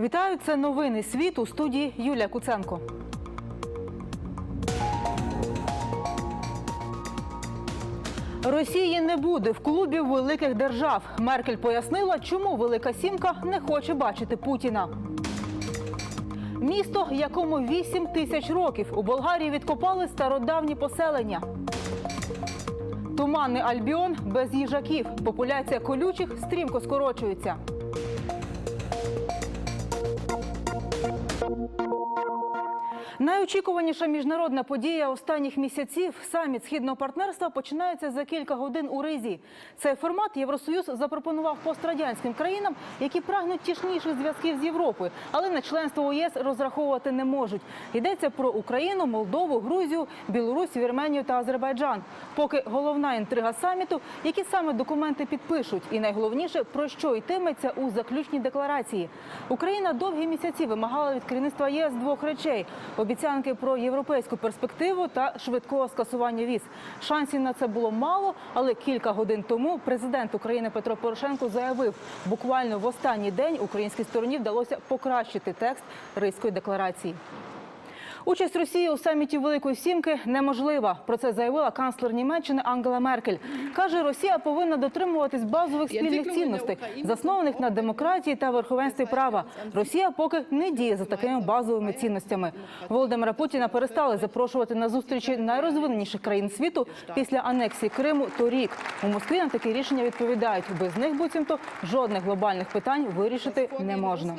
Вітаю, це новини світ у студії Юлія Куценко. Росії не буде в клубі великих держав. Меркель пояснила, чому Велика Сімка не хоче бачити Путіна. Місто, якому 8 тисяч років у Болгарії відкопали стародавні поселення. Туманний Альбіон без їжаків. Популяція колючих стрімко скорочується. Найочікуваніша міжнародна подія останніх місяців саміт східного партнерства починається за кілька годин у Ризі. Цей формат Євросоюз запропонував пострадянським країнам, які прагнуть тісніших зв'язків з Європою, але на членство ЄС розраховувати не можуть. Йдеться про Україну, Молдову, Грузію, Білорусь, Вірменію та Азербайджан. Поки головна інтрига саміту, які саме документи підпишуть, і найголовніше про що йтиметься у заключній декларації. Україна довгі місяці вимагала від керівництва ЄС двох речей: обіцянки про європейську перспективу та швидкого скасування віз. Шансів на це було мало, але кілька годин тому президент України Петро Порошенко заявив, буквально в останній день українській стороні вдалося покращити текст Ризької декларації. Участь Росії у саміті Великої Сімки неможлива. Про це заявила канцлер Німеччини Ангела Меркель. Каже, Росія повинна дотримуватись базових спільних цінностей, заснованих на демократії та верховенстві права. Росія поки не діє за такими базовими цінностями. Володимира Путіна перестали запрошувати на зустрічі найрозвиненіших країн світу після анексії Криму торік. У Москві на такі рішення відповідають. Без них буцімто жодних глобальних питань вирішити не можна.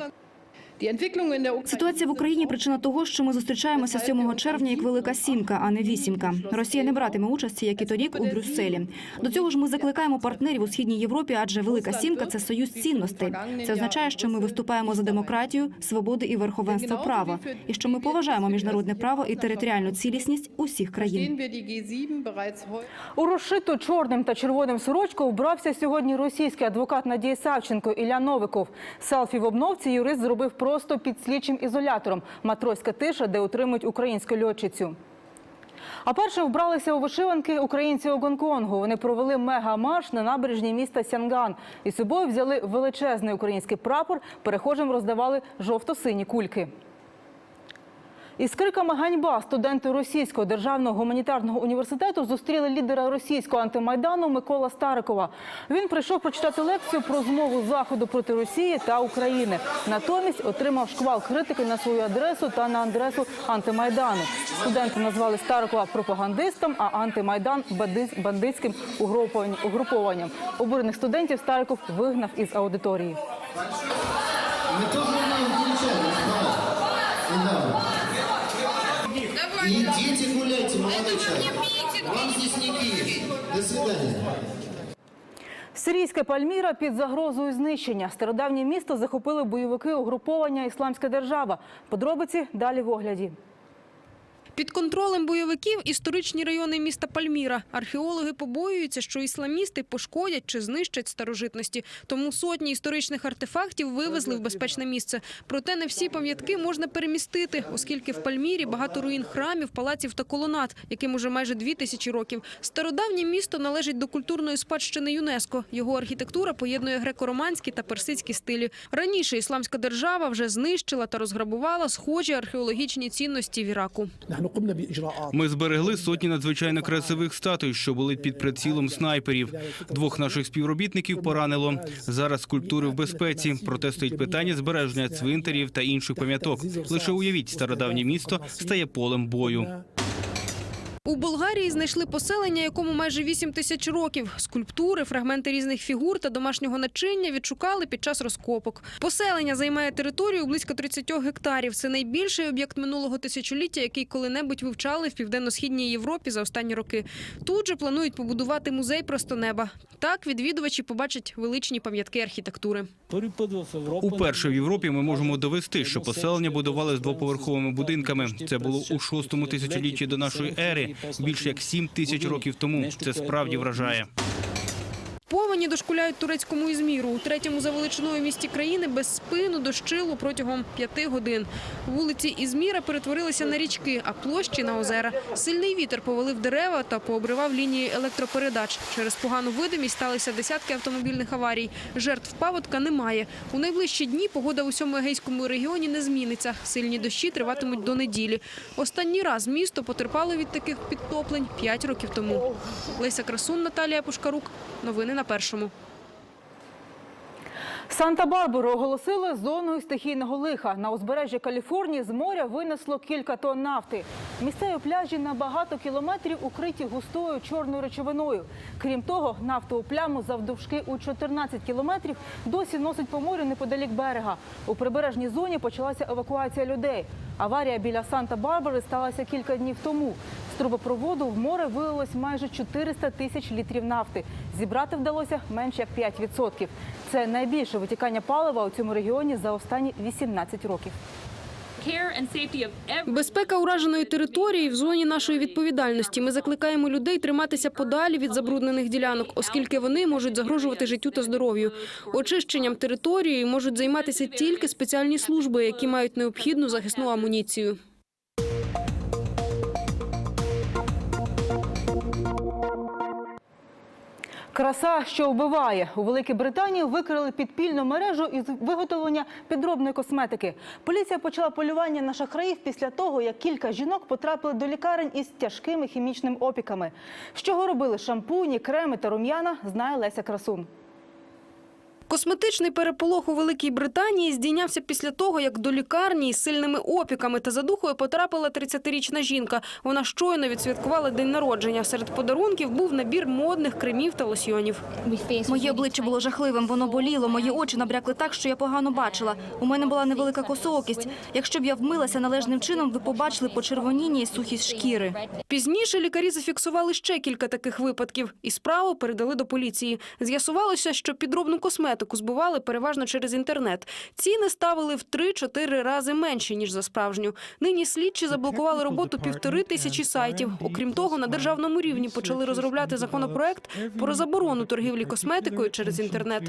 Ситуація в Україні причина того, що ми зустрічаємося 7 червня як велика сімка, а не вісімка. Росія не братиме участі, як і торік у Брюсселі. До цього ж ми закликаємо партнерів у східній Європі, адже велика сімка це союз цінностей. Це означає, що ми виступаємо за демократію, свободи і верховенство права, і що ми поважаємо міжнародне право і територіальну цілісність усіх країн. У розшиту чорним та червоним сорочку вбрався сьогодні російський адвокат Надії Савченко Ілля Новиков. Селфі в обновці юрист зробив просто під слідчим ізолятором. Матроська тиша, де утримують українську льотчицю. А перше вбралися у вишиванки українці у Гонконгу. Вони провели мега-марш на набережні міста Сянган. І з собою взяли величезний український прапор, перехожим роздавали жовто-сині кульки. Із криками ганьба студенти Російського державного гуманітарного університету зустріли лідера російського антимайдану Микола Старикова. Він прийшов прочитати лекцію про змову заходу проти Росії та України. Натомість отримав шквал критики на свою адресу та на адресу антимайдану. Студенти назвали Старикова пропагандистом, а антимайдан бандит- бандитським угрупованням. Обурених студентів Стариков вигнав із аудиторії. Идите гуляйте, молодой человек. Вам здесь не Киев. До свидания. Сирійська Пальміра під загрозою знищення. Стародавнє місто захопили бойовики угруповання Ісламська держава. Подробиці далі в огляді. Під контролем бойовиків історичні райони міста Пальміра. Археологи побоюються, що ісламісти пошкодять чи знищать старожитності. Тому сотні історичних артефактів вивезли в безпечне місце. Проте не всі пам'ятки можна перемістити, оскільки в Пальмірі багато руїн храмів, палаців та колонат, яким уже майже дві тисячі років. Стародавнє місто належить до культурної спадщини ЮНЕСКо. Його архітектура поєднує греко-романські та персидські стилі. Раніше ісламська держава вже знищила та розграбувала схожі археологічні цінності в Іраку. Ми зберегли сотні надзвичайно красивих статуй, що були під прицілом снайперів. Двох наших співробітників поранило. Зараз скульптури в безпеці. Проте стоїть питання збереження цвинтарів та інших пам'яток. Лише уявіть, стародавнє місто стає полем бою. У Болгарії знайшли поселення, якому майже 8 тисяч років. Скульптури, фрагменти різних фігур та домашнього начиння відшукали під час розкопок. Поселення займає територію близько 30 гектарів. Це найбільший об'єкт минулого тисячоліття, який коли-небудь вивчали в південно-східній Європі за останні роки. Тут же планують побудувати музей просто неба. Так відвідувачі побачать величні пам'ятки архітектури. Уперше в Європі ми можемо довести, що поселення будували з двоповерховими будинками. Це було у шостому тисячолітті до нашої ери, більш як сім тисяч років тому. Це справді вражає. Повені дошкуляють турецькому Ізміру. У третьому за величиною місті країни без спину дощило протягом п'яти годин. Вулиці Ізміра перетворилися на річки, а площі на озера. Сильний вітер повалив дерева та пообривав лінії електропередач. Через погану видимість сталися десятки автомобільних аварій. Жертв паводка немає. У найближчі дні погода в усьому Егейському регіоні не зміниться. Сильні дощі триватимуть до неділі. Останній раз місто потерпало від таких підтоплень п'ять років тому. Леся Красун, Наталія Пушкарук. Новини на першому. Санта-Барбару оголосили зоною стихійного лиха. На узбережжі Каліфорнії з моря винесло кілька тонн нафти. Місцеві пляжі на багато кілометрів укриті густою чорною речовиною. Крім того, нафтову пляму завдовжки у 14 кілометрів досі носить по морю неподалік берега. У прибережній зоні почалася евакуація людей. Аварія біля Санта-Барбари сталася кілька днів тому. З трубопроводу в море вилилось майже 400 тисяч літрів нафти. Зібрати вдалося менше як 5%. Це найбільше витікання палива у цьому регіоні за останні 18 років. Безпека ураженої території в зоні нашої відповідальності. Ми закликаємо людей триматися подалі від забруднених ділянок, оскільки вони можуть загрожувати життю та здоров'ю. Очищенням території можуть займатися тільки спеціальні служби, які мають необхідну захисну амуніцію. Краса, що вбиває у Великій Британії, викрили підпільну мережу із виготовлення підробної косметики. Поліція почала полювання на шахраїв після того, як кілька жінок потрапили до лікарень із тяжкими хімічними опіками. З чого робили шампуні, креми та рум'яна, знає Леся Красун. Косметичний переполох у Великій Британії здійнявся після того, як до лікарні із сильними опіками та задухою потрапила 30-річна жінка. Вона щойно відсвяткувала день народження. Серед подарунків був набір модних кремів та лосьйонів. Моє обличчя було жахливим, воно боліло, мої очі набрякли так, що я погано бачила. У мене була невелика косоокість. Якщо б я вмилася належним чином, ви побачили почервоніння і сухість шкіри. Пізніше лікарі зафіксували ще кілька таких випадків і справу передали до поліції. З'ясувалося, що підробну косметику збували переважно через інтернет. Ціни ставили в 3-4 рази менші, ніж за справжню. Нині слідчі заблокували роботу півтори тисячі сайтів. Окрім того, на державному рівні почали розробляти законопроект про заборону торгівлі косметикою через інтернет.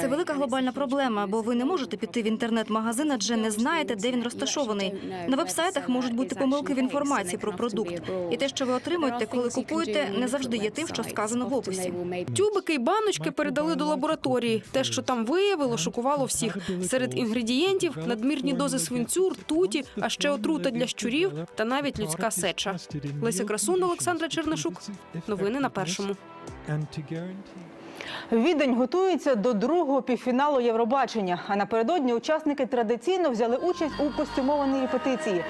Це велика глобальна проблема, бо ви не можете піти в інтернет-магазин, адже не знаєте, де він розташований. На вебсайтах можуть бути помилки в інформації про продукт. І те, що ви отримуєте, коли купуєте, не завжди є тим, що сказано в описі. Тюбики й баночки передали до лабораторії. Те, що там виявило, шокувало всіх. Серед інгредієнтів надмірні дози свинцю, ртуті, а ще отрута для щурів та навіть людська сеча. Леся Красун, Олександра Чернишук. Новини на першому. Відень готується до другого півфіналу Євробачення. А напередодні учасники традиційно взяли участь у костюмованій репетиції.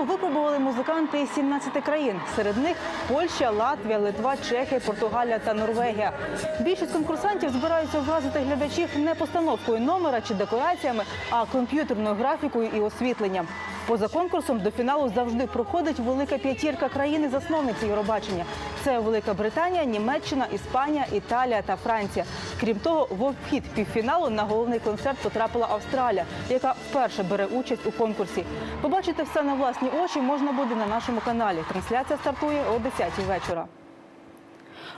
Сцену випробували музиканти із 17 країн. Серед них Польща, Латвія, Литва, Чехія, Португалія та Норвегія. Більшість конкурсантів збираються вразити глядачів не постановкою номера чи декораціями, а комп'ютерною графікою і освітленням. Поза конкурсом до фіналу завжди проходить велика п'ятірка країни-засновниці Євробачення. Це Велика Британія, Німеччина, Іспанія, Італія та Франція. Крім того, в обхід півфіналу на головний концерт потрапила Австралія, яка вперше бере участь у конкурсі. Побачити все на власні очі можна буде на нашому каналі. Трансляція стартує о 10 вечора.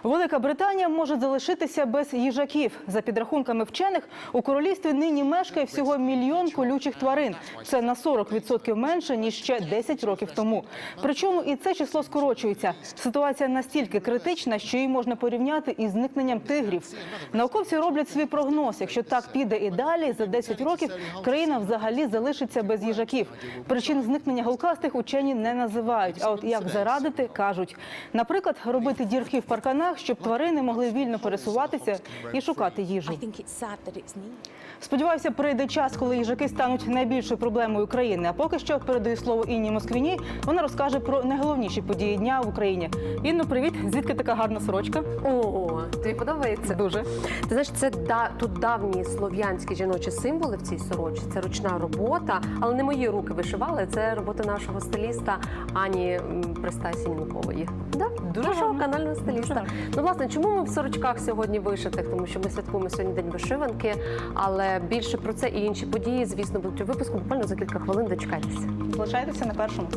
Велика Британія може залишитися без їжаків. За підрахунками вчених, у королівстві нині мешкає всього мільйон колючих тварин. Це на 40% менше ніж ще 10 років тому. Причому і це число скорочується. Ситуація настільки критична, що її можна порівняти із зникненням тигрів. Науковці роблять свій прогноз. Якщо так піде і далі, за 10 років країна взагалі залишиться без їжаків. Причин зникнення голкастих учені не називають. А от як зарадити, кажуть. Наприклад, робити дірки в парканах, щоб тварини могли вільно пересуватися і шукати їжу. Сподіваюся, прийде час, коли їжаки стануть найбільшою проблемою країни. А поки що передаю слово Інні Москвіні. Вона розкаже про найголовніші події дня в Україні. Інно, привіт! Звідки така гарна сорочка? О, тобі подобається? Дуже. Ти знаєш, це да тут давні слов'янські жіночі символи в цій сорочці. Це ручна робота, але не мої руки вишивали. Це робота нашого стиліста Ані м, Пристасі Німкової. Да? Дуже нашого гарно. канального стиліста. гарно. Ну, власне, чому ми в сорочках сьогодні вишитих? Тому що ми святкуємо сьогодні день вишиванки. Але більше про це і інші події, звісно, будуть у випуску. Буквально за кілька хвилин дочекайтеся. Залишайтеся на першому.